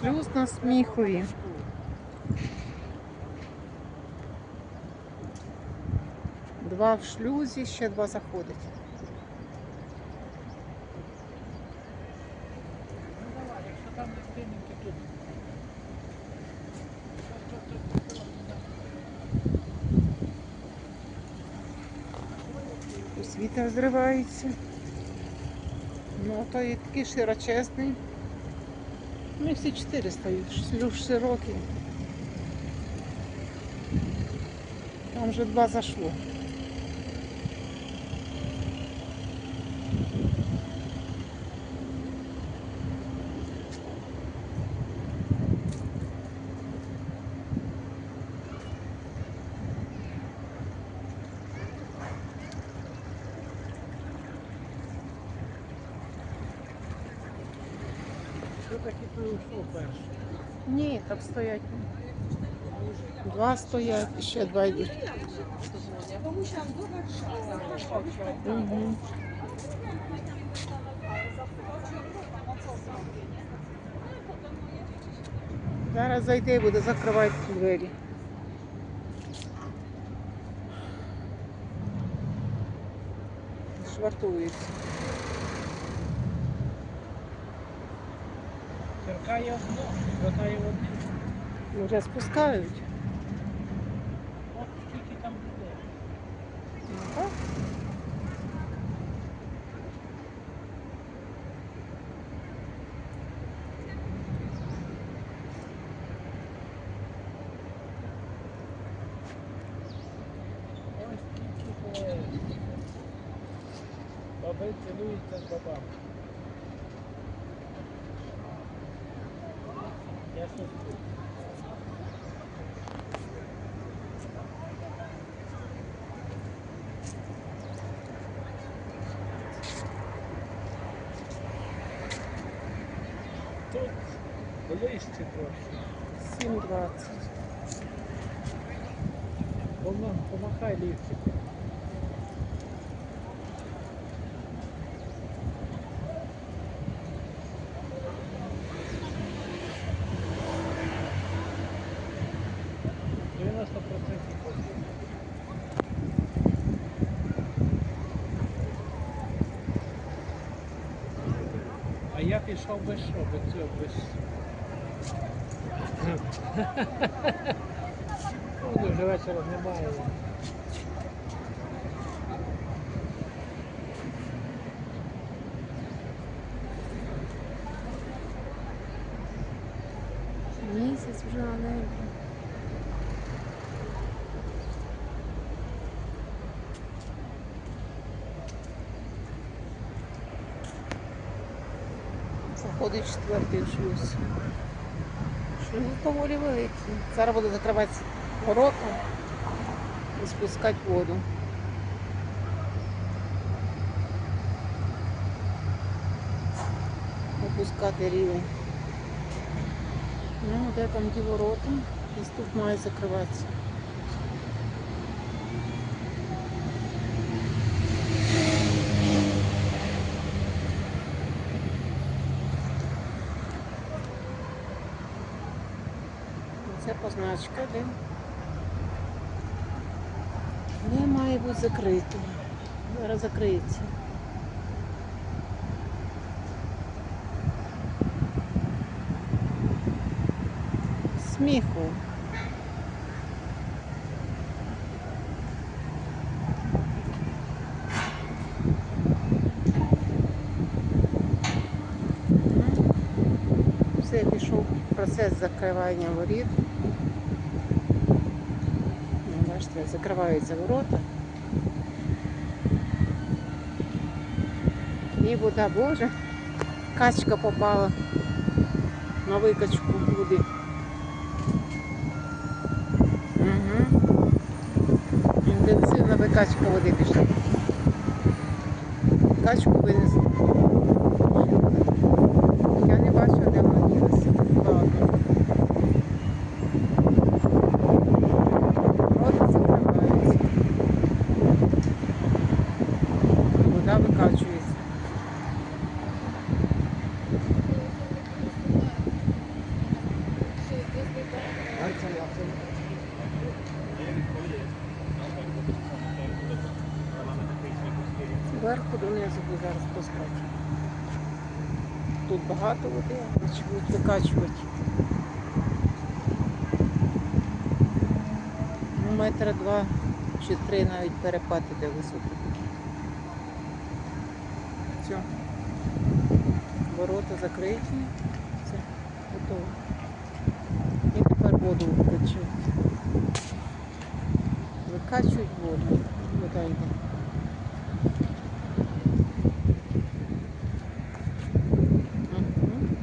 Шлюз на сміхові. Два в шлюзі, ще два заходить. Ось вітер зривається. Ну, то і такий широчезний. І всі чотири стають, шлюз широкий. Там вже два зашло. Там стоять. Два стоять, і ще два йдуть. Угу. Зараз зайде і буде закривати двері. Швартується. Черкає одно, хватає одне. Вже спускають. От скільки там людей. Ну, скільки. Баби цілуються з 220. 7,20. Помахай ліфтиком. А я пішов без що, без цього, без Ну, вже вечора немає. Місяць вже на небі. Заходить четвертий шлюз. Доволі великий. Зараз буду закривати ворота і спускати воду. Опускати рівень. Ну, де там ті ворота? І тут має закриватися. Це позначка, де не має бути закрито. Зараз закриється. Сміху. Все, пішов процес закривання воріт. Бачите, закриваються ворота. І вода Боже. Качка попала на викачку води. Угу. Інтенсивна викачка води пішла. Качку винесли. Я не бачу, де вона ділася. Ладно. Рота закривається. Вода викачується. Пропускати. Тут багато води, значить будуть викачувати. Метра два чи три навіть перепад іде висоти. Все. Ворота закриті. Все, готово. І тепер воду викачують. Викачують воду. Вода йде. Мгм.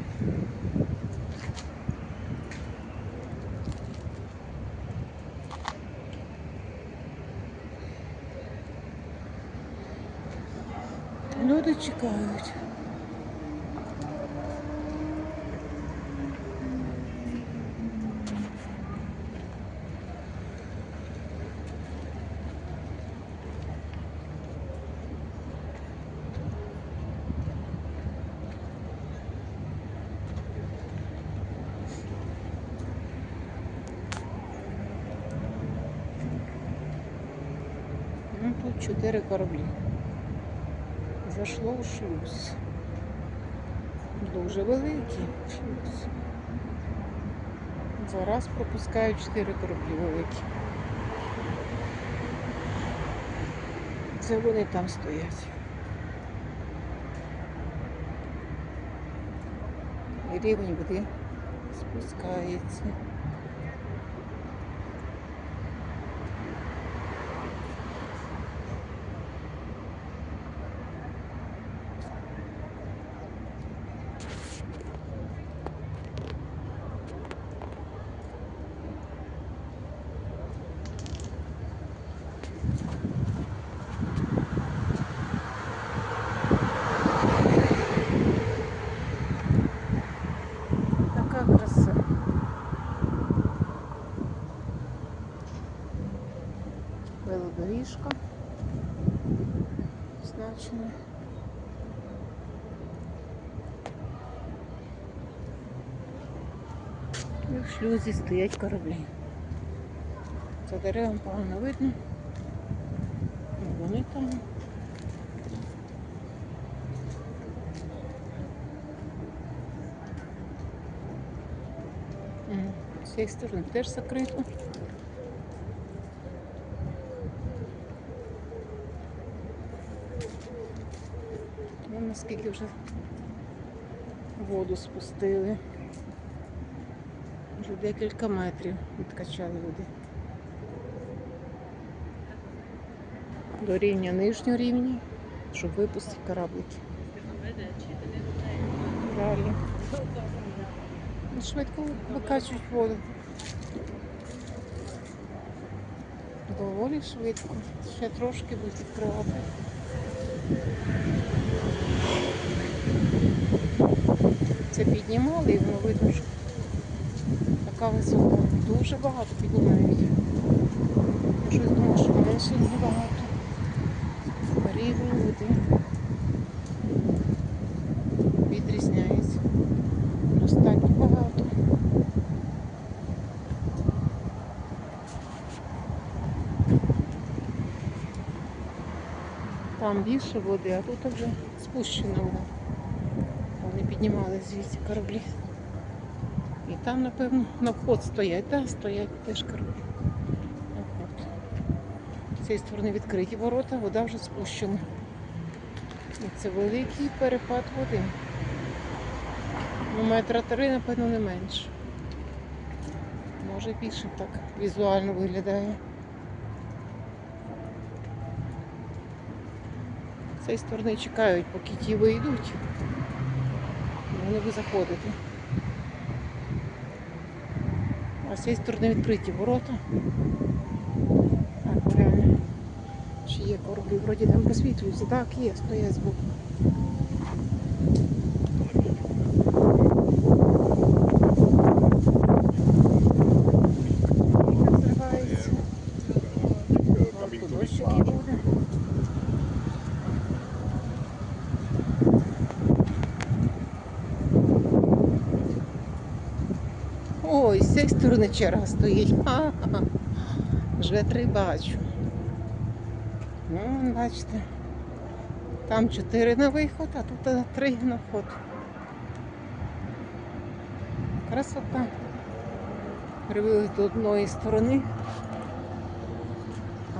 Люди чекають. Ну, тут чотири кораблі. Зашло у шлюз. Дуже великий шлюз. Зараз пропускають чотири кораблі великі. Це вони там стоять. Рівень води спускається. І в шлюзі стоять кораблі. За деревом погано видно. Вони там. З цієї сторони теж закрито. Вон наскільки вже воду спустили. Декілька метрів відкачали води. До рівня нижнього рівня, щоб випустити кораблики. Далі. Ну, Швидко викачують воду. Доволі швидко. Ще трошки будуть відкривати. Це піднімали і воно видно, що така висока. Дуже багато піднімають. Я щось думала, що менше небагато. Рівень води відрізняється. Достатньо багато. Там більше води, а тут вже спущена вода. Вони піднімали звідси кораблі. І там, напевно, на вход стоять, так, стоять теж вход. З цієї сторони відкриті ворота, вода вже спущена. І це великий перепад води. Ну, метра три, напевно, не менше. Може більше так візуально виглядає. З цієї сторони чекають, поки ті вийдуть. Вони будуть заходити. А з цієї сторони відкриті ворота. Так, реально. Чи є кораблі, вроді там просвітлюються. Так, є, стоять збоку. Вітер зривається. Зранку дощ який буде. Ой, сторони черга стоїть. Ха-ха. Вже три бачу. Ну, бачите. Там чотири на виход, а тут три на вход. Красота. Привели до одної сторони,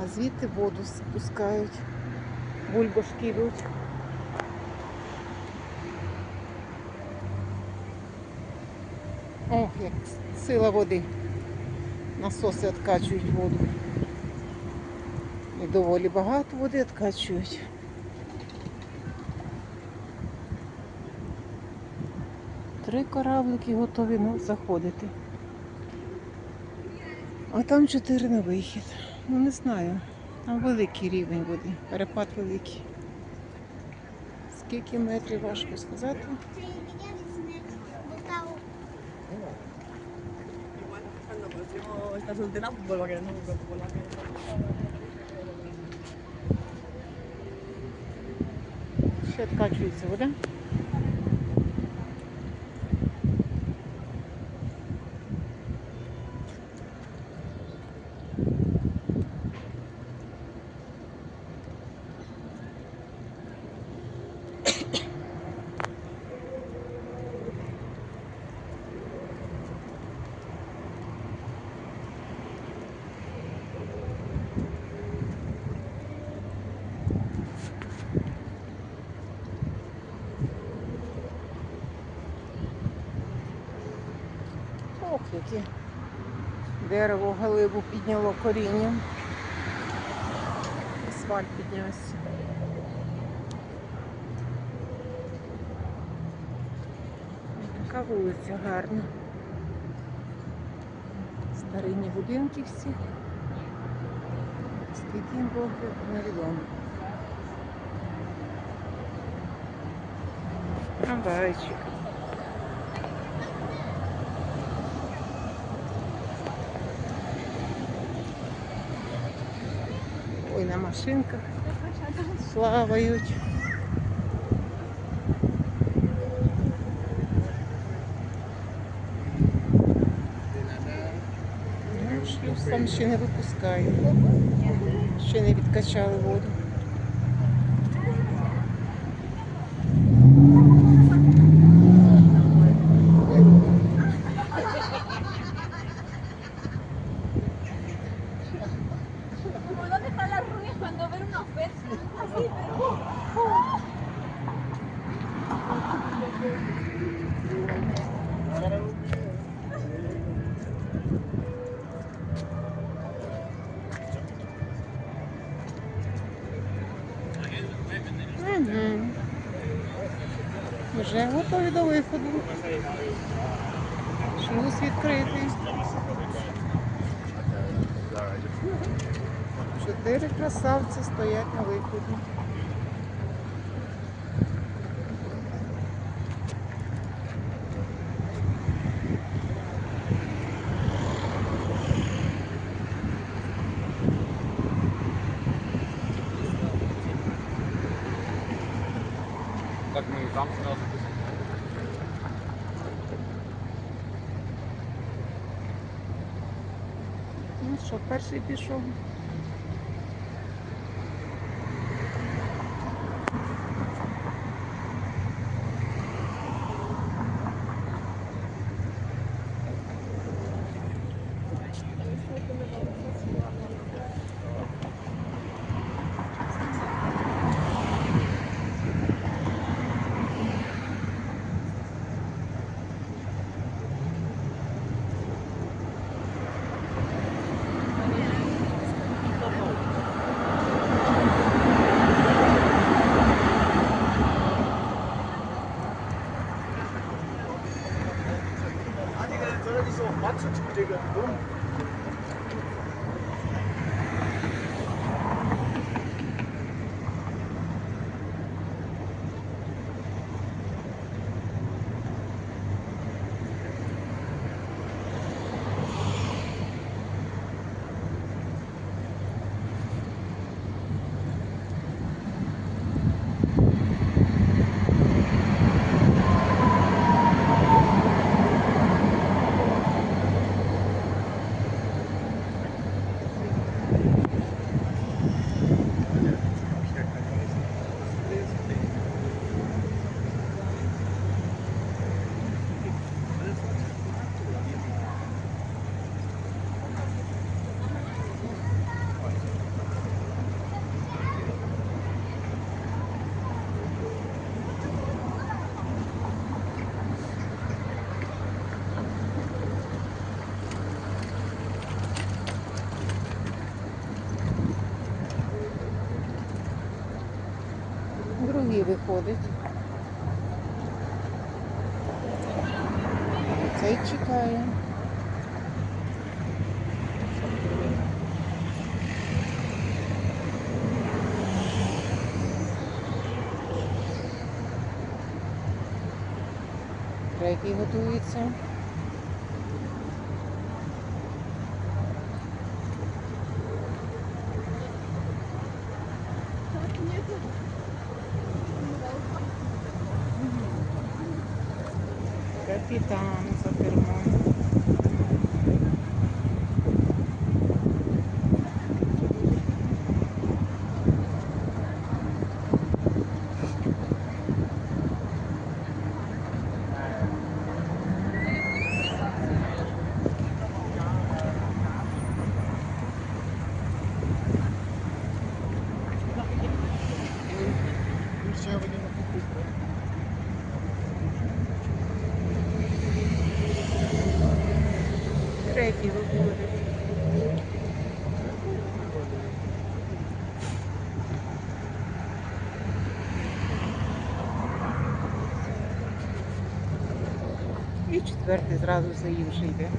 а звідти воду спускають. Бульбашки йдуть. Ох, як сила води. Насоси відкачують воду. І доволі багато води відкачують. Три кораблики готові ну, заходити. А там чотири на вихід. Ну не знаю. Там великий рівень води, перепад великий. Скільки метрів важко сказати. La soltera fútbol va queriendo jugar дерево галибу підняло корінням. Асфальт піднявся. Така вулиця гарна. Старинні будинки всі. Скільки їм років невідомо. Трамвайчик. На машинках славають. Ну, шлюз там ще не випускають. Ще не відкачали воду. Готові до виходу. Шлюз відкритий. Чотири красавці стоять на виході. Перший пішов. alles auf Mathe zu, Digga. Dumm. Виходить, ходить. Цей чекає. Крайки готується. Четвертий зразу за їм вже.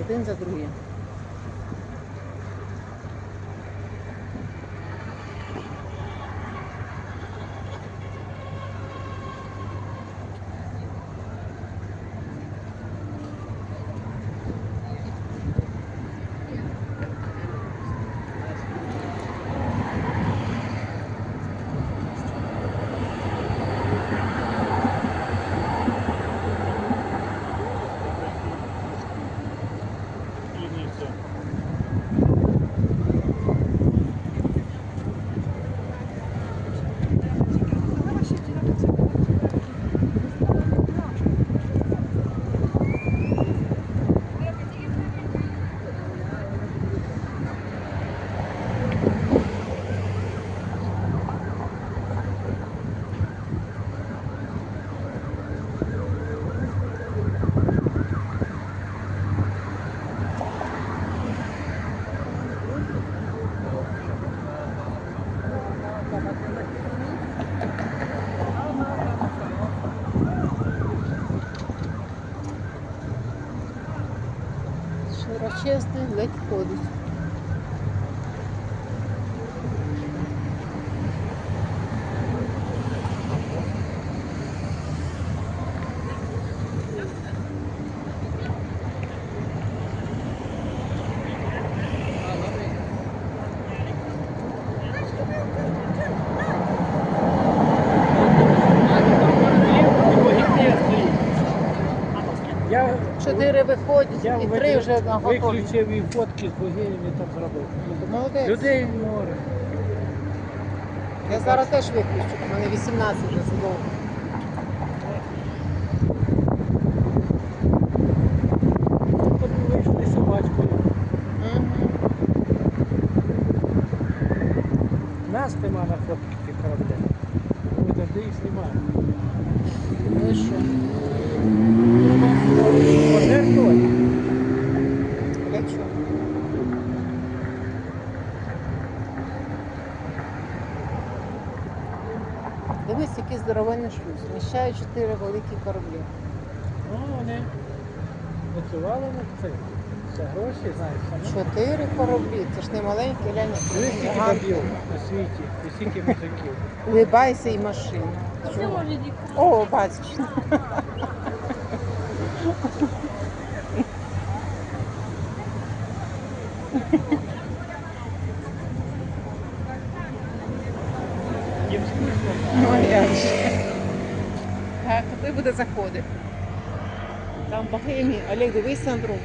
Один за другим. Широчезний ледь ходить. Я, Чотири виходять я і три вже на готові. виключив і фотки з богинями там зробив. Молодець. Людей море. Я зараз теж виключу, у мене 18 вже задовго. Чотири великі кораблі. Ну, вони працювали на цим. Це гроші, знаєш, саме. Чотири кораблі. Це ж не маленькі, глянь. Дивись, скільки бабів на світі, і скільки мужиків. Улибайся і машина. Чого? О, бачиш. Їм скучно. Ну, а як же. Так, туди буде заходити. Там богемі. Олег, дивись другу.